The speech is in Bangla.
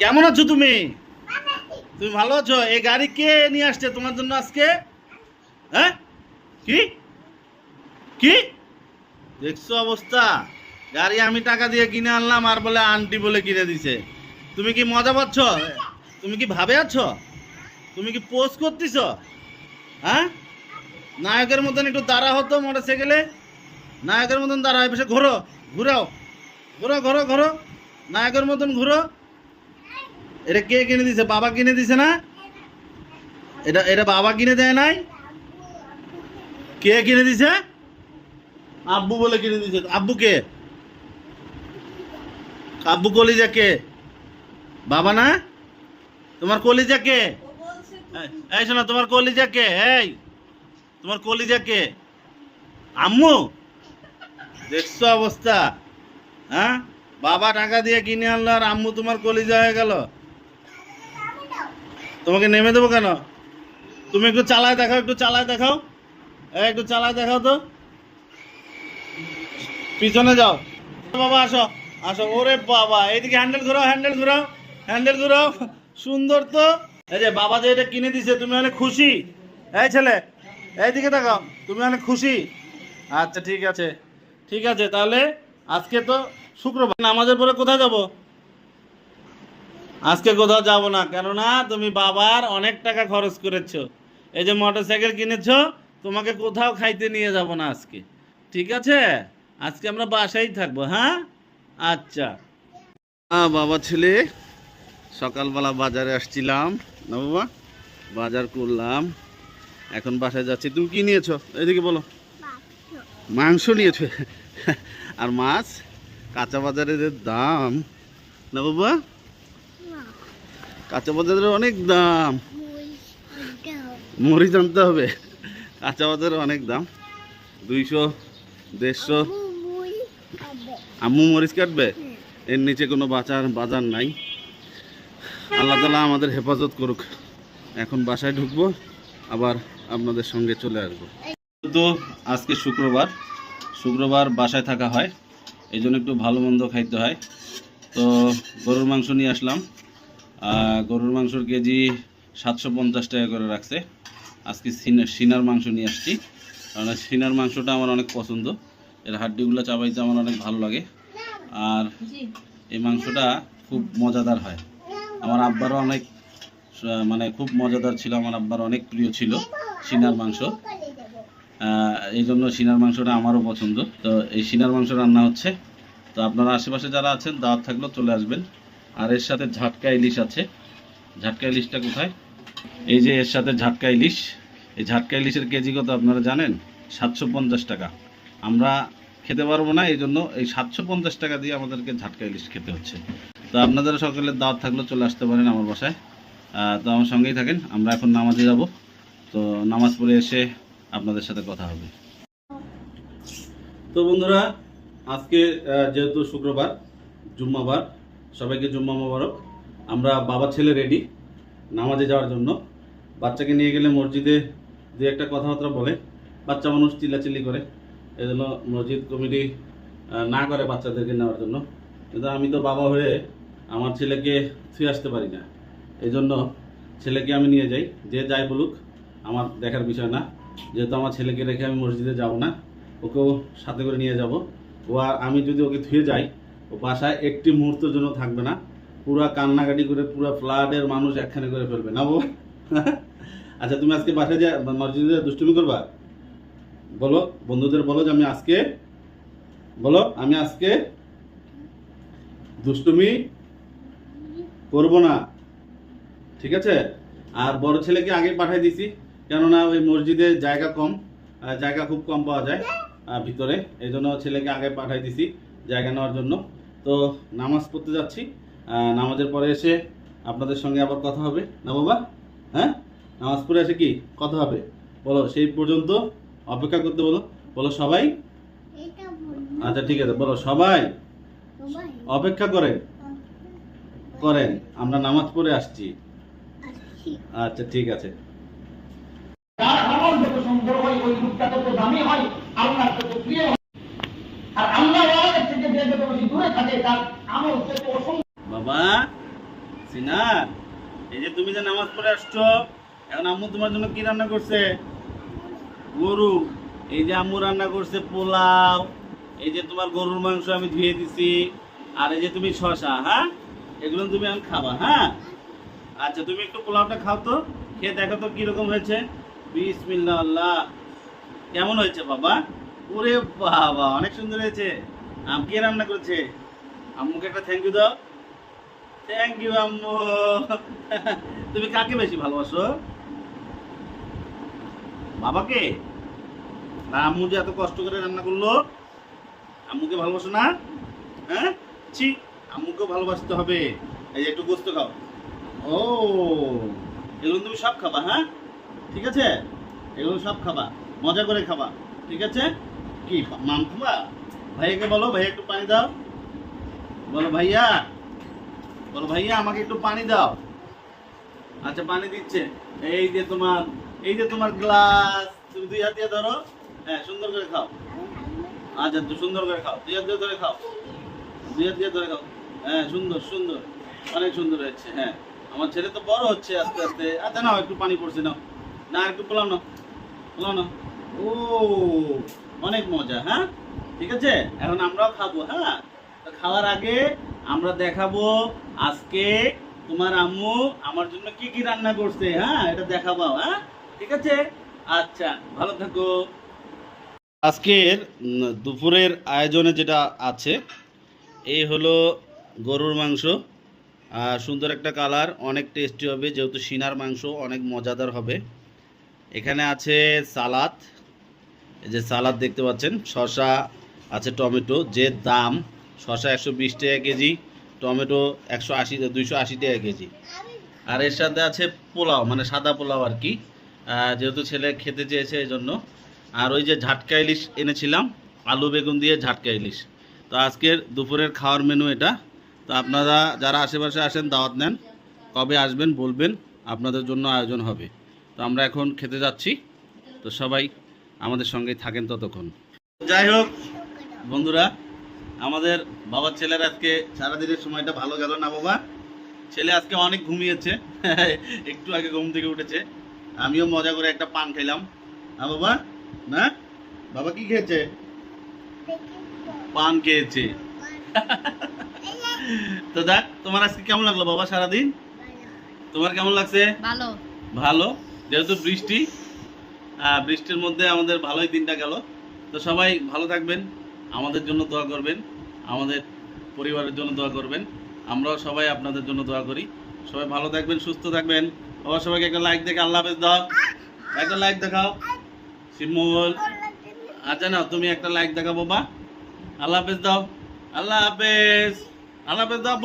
কেমন আছো তুমি? তুমি ভালো আছো? এই গাড়ি কে নিয়ে আসছে তোমার জন্য আজকে? হ্যাঁ? কি? কি? দেখছ অবস্থা? গাড়ি আমি টাকা দিয়ে কিনে আনলাম, আর বলে আন্টি বলে কিনে দিছে। তুমি কি মজা পাচ্ছ? তুমি কি ভাবে আছো? তুমি কি পোস্ট করতেছ? হ্যাঁ? নায়কের মতন একটু দাঁড়া হতো মোটর সাইকেলে নায়কের মতন দাঁড়া হয় পেশে ঘোরো, ঘুরাও। ঘোরো ঘোরো ঘোরো। নায়কের মতন ঘুরো। এটা কে কিনে দিছে? বাবা কিনে দিছে না? এটা এটা বাবা কিনে দেয় নাই? কে কিনে দিছে? আব্বু বলে কিনে দিছে। আব্বু কে? আব্বু কলিজা কে? বাবা না? তোমার কলিজা কে? এই- শোনো, তোমার কলিজা কে? এই, তোমার কলিজা কে? আম্মু? দেখছ অবস্থা হ্যাঁ? বাবা টাকা দিয়ে কিনে আনলো আর আম্মু তোমার কলিজা হয়ে গেল। তোমাকে নেমে দেবো কেন? তুমি একটু চালায় দেখাও, একটু চালায় দেখাও। একটু চালায় দেখাও তো। পিছনে যাও। বাবা, আসো আসো। ওরে বাবা, এইদিকে হ্যান্ডেল ঘুরাও হ্যান্ডেল ঘুরাও হ্যান্ডেল ঘুরাও। সুন্দর তো। এই যে, বাবা যে এটা কিনে দিছে, তুমি অনেক খুশি। এই ছেলে, এইদিকে দেখাও তুমি অনেক খুশি। আচ্ছা ঠিক আছে। ঠিক আছে, তাহলে আজকে তো শুক্রবার। নামাজের পরে কোথায় যাব? আজকে কোথাও যাব না। কেননা তুমি বাবার অনেক টাকা খরচ করেছ। এই যে মোটর সাইকেল কিনেছো, তোমাকে কোথাও খাইতে নিয়ে যাব না আজকে। ঠিক আছে? আজকে আমরা বাসায় থাকব হ্যাঁ? আচ্ছা। হ্যাঁ বাবা ছেলে, সকালবেলা বাজারে আসছিলাম। না বাবা? বাজার করলাম। এখন বাসায় যাচ্ছি। তুমি কি নিয়েছো? এদিকে বলো। মাংস নিয়েছো? আর মাছ? কাঁচা বাজারের দাম। না বাবা? কাঁচা বাজারের অনেক দাম। মরিচ আনতে হবে। কাঁচা বাজারের অনেক দাম। দুইশো, দেড়শো। আম্মু মরিচ কাটবে? এর নিচে কোনো বাজার বাজার নাই। আল্লাহ তালা আমাদের হেফাজত করুক। এখন বাসায় ঢুকবো, আবার আপনাদের সঙ্গে চলে আসব। তো আজকে শুক্রবার। শুক্রবার বাসায় থাকা হয়। এই জন্য একটু ভালো মন্দ খাইতে হয়। তো গরুর মাংস নিয়ে আসলাম। গরুর মাংসর কেজি সাতশো পঞ্চাশ টাকা করে রাখছে। আজকে সিনা- সিনার মাংস নিয়ে আসছি। কারণ সিনার মাংসটা আমার অনেক পছন্দ। এর হাড্ডিগুলো চাবাইতে আমার অনেক ভালো লাগে। আর এই মাংসটা খুব মজাদার হয়। আমার আব্বারও অনেক মানে খুব মজাদার ছিল। আমার আব্বার অনেক প্রিয় ছিল সিনার মাংস। এই জন্য সিনার মাংসটা আমারও পছন্দ। তো এই সিনার মাংস রান্না হচ্ছে। তো আপনারা আশেপাশে যারা আছেন দাওয়াত থাকলেও চলে আসবেন। আর এর সাথে ঝাটকা ইলিশ আছে। ঝাটকা ইলিশটা কোথায়? এই যে এর সাথে ঝাটকা ইলিশ। এই ঝাটকা ইলিশের কেজি কত আপনারা জানেন? সাতশো পঞ্চাশ টাকা। আমরা খেতে পারব না, এই জন্য এই সাতশো পঞ্চাশ টাকা দিয়ে আমাদেরকে ঝাটকা ইলিশ খেতে হচ্ছে। তো আপনাদের সকলের দাওয়াত থাকলে, চলে আসতে পারেন আমার বাসায়। তো আমার সঙ্গেই থাকেন, আমরা এখন নামাজে যাব। তো নামাজ পড়ে এসে আপনাদের সাথে কথা হবে। তো বন্ধুরা, আজকে যেহেতু শুক্রবার, জুম্মাবার সবাইকে জুম্মা মোবারক। আমরা বাবা ছেলে রেডি নামাজে যাওয়ার জন্য। বাচ্চাকে নিয়ে গেলে মসজিদে দু একটা কথাবার্তা বলে। বাচ্চা মানুষ চিল্লাচিল্লি করে। এই জন্য মসজিদ কমিটি না করে বাচ্চাদেরকে নেওয়ার জন্য। কিন্তু আমি তো বাবা হয়ে আমার ছেলেকে ছুঁয়ে আসতে পারি না। এই জন্য ছেলেকে আমি নিয়ে যাই। যে যাই বলুক, আমার দেখার বিষয় না। যেহেতু আমার ছেলেকে রেখে আমি মসজিদে যাব না, ওকেও সাথে করে নিয়ে যাব। ও আর আমি যদি ওকে ধুয়ে যাই বাসায় একটি মুহূর্তের জন্য থাকবে না। পুরা কান্নাকাটি করে পুরো ফ্লাডের মানুষ একখানে করে ফেলবে। না বউ আচ্ছা তুমি আজকে বাসায় যা মসজিদে দুষ্টুমি করবা? বলো, বন্ধুদের বলো যে আমি আজকে, বলো, আমি আজকে দুষ্টুমি করব না। ঠিক আছে? আর বড় ছেলেকে আগে পাঠিয়ে দিছি। কেননা ওই মসজিদে জায়গা কম জায়গা খুব কম পাওয়া যায় ভিতরে। এই জন্য ছেলেকে আগে পাঠিয়ে দিছি জায়গা নেওয়ার জন্য। তো নামাজ পড়তে যাচ্ছি। নামাজের পরে এসে আপনাদের সঙ্গে আবার কথা হবে। না বাবা? হ্যাঁ? নামাজ পড়ে এসে কি? কথা হবে। বলো সেই পর্যন্ত অপেক্ষা করতে বলো। বলো সবাই? আচ্ছা ঠিক আছে। বলো সবাই? অপেক্ষা করেন। করেন। আমরা নামাজ পড়ে আসছি। আচ্ছা ঠিক আছে। যার আমল যত সুন্দর হয় ওই রূপটা তত দামি হয় তত প্রিয় হয় আর আল্লাহ থেকে যে যত বেশি দূরে থাকে তার বাবা, সিনার, এই যে তুমি যে নামাজ পড়ে আসছো, এখন আম্মু তোমার জন্য কি রান্না করছে? গরু, এই যে আম্মু রান্না করছে পোলাও, এই যে তোমার গরুর মাংস আমি ধুয়ে দিছি, আর এই যে তুমি শশা হ্যাঁ? এগুলো তুমি খাবা হ্যাঁ? আচ্ছা তুমি একটু পোলাওটা খাও তো, খেয়ে দেখো তো কীরকম হয়েছে। বিসমিল্লাহ আল্লাহ কেমন হয়েছে বাবা? ওরে বাবা, অনেক সুন্দর হয়েছে। আম কে রান্না করেছে? আম্মুকে একটা থ্যাংক ইউ দাও। থ্যাংক ইউ আম্মু। তুমি কাকে বেশি ভালোবাসো? বাবাকে? আর আম্মু যে এত কষ্ট করে রান্না করল, আম্মুকে ভালোবাসো না? হ্যাঁ? ছি, আম্মুকেও ভালোবাসতে হবে। এই যে একটু গোস্ত খাও। ও, এগুলো তুমি সব খাবা হ্যাঁ? ঠিক আছে? এগুলো সব খাবা। মজা করে খাবা। ঠিক আছে? কি, মাম খাবা? ভাইয়াকে বলো, ভাইয়া একটু পানি দাও। বলো ভাইয়া বলো ভাইয়া, আমাকে একটু পানি দাও। আচ্ছা পানি দিচ্ছে। এই যে তোমার, এই যে তোমার গ্লাস তুমি দুই হাত দিয়ে ধরো। হ্যাঁ সুন্দর করে খাও। আচ্ছা সুন্দর করে খাও। দুই হাত দিয়ে ধরে খাও। দুই হাত দিয়ে ধরে খাও। হ্যাঁ সুন্দর সুন্দর। অনেক সুন্দর হয়েছে হ্যাঁ। আমার ছেলে তো বড় হচ্ছে আস্তে আস্তে। আচ্ছা নাও, একটু পানি পড়ছে, নাও। না, একটু পোলাও নাও। পোলাও নাও। ও, অনেক মজা হ্যাঁ? ঠিক আছে? এখন আমরাও খাব হ্যাঁ? খাওয়ার আগে আমরা দেখাবো আজকে তোমার আম্মু আমার জন্য কি কি রান্না করছে হ্যাঁ? এটা দেখাবো হ্যাঁ? ঠিক আছে? আচ্ছা ভালো থাকো। আজকের দুপুরের আয়োজনে যেটা আছে, এই হলো গরুর মাংস। সুন্দর একটা কালার, অনেক টেস্টি হবে, যেহেতু সিনার মাংস অনেক মজাদার হবে। এখানে আছে সালাদ। এই যে সালাদ দেখতে পাচ্ছেন, শসা, আছে টমেটো, যে দাম শসা একশো বিশ টাকা কেজি, টমেটো একশো আশি, দুইশো আশি টাকা কেজি। আর এর সাথে আছে পোলাও মানে সাদা পোলাও আর কি। যেহেতু ছেলে খেতে চেয়েছে এই জন্য। আর ওই যে ঝাটকা ইলিশ এনেছিলাম, আলু বেগুন দিয়ে ঝাটকা ইলিশ। তো আজকের দুপুরের খাওয়ার মেনু এটা। তো আপনারা যারা আশেপাশে আসেন, দাওয়াত নেন, কবে আসবেন বলবেন, আপনাদের জন্য আয়োজন হবে। তো আমরা এখন খেতে যাচ্ছি। তো সবাই আমাদের সঙ্গেই থাকেন ততক্ষণ। যাই হোক, বন্ধুরা আমাদের বাবার ছেলের আজকে সারাদিনের সময়টা ভালো গেল না বাবা? ছেলে আজকে অনেক ঘুমিয়েছে। একটু আগে ঘুম থেকে উঠেছে। আমিও মজা করে একটা পান খেলাম না বাবা? না? বাবা কি খেয়েছে? পান খেয়েছে। তো দেখ তোমার আজকে কেমন লাগল বাবা সারাদিন? তোমার কেমন লাগছে? ভালো। ভালো। যেহেতু বৃষ্টি বৃষ্টির মধ্যে আমাদের ভালোই দিনটা গেল। তো সবাই ভালো থাকবেন। আমাদের জন্য দোয়া করবেন, আমাদের পরিবারের জন্য দোয়া করবেন। আমরাও সবাই আপনাদের জন্য দোয়া করি। সবাই ভালো থাকবেন, সুস্থ থাকবেন। আবার সবাইকে একটা লাইক দেখে আল্লাহ হাফেজ দাও। একটা লাইক দেখাও। শিমুল আচ্ছা না তুমি একটা লাইক দেখাবো বাবা। আল্লাহ হাফেজ দাও। আল্লাহ হাফেজ। আল্লাহ হাফেজ দাও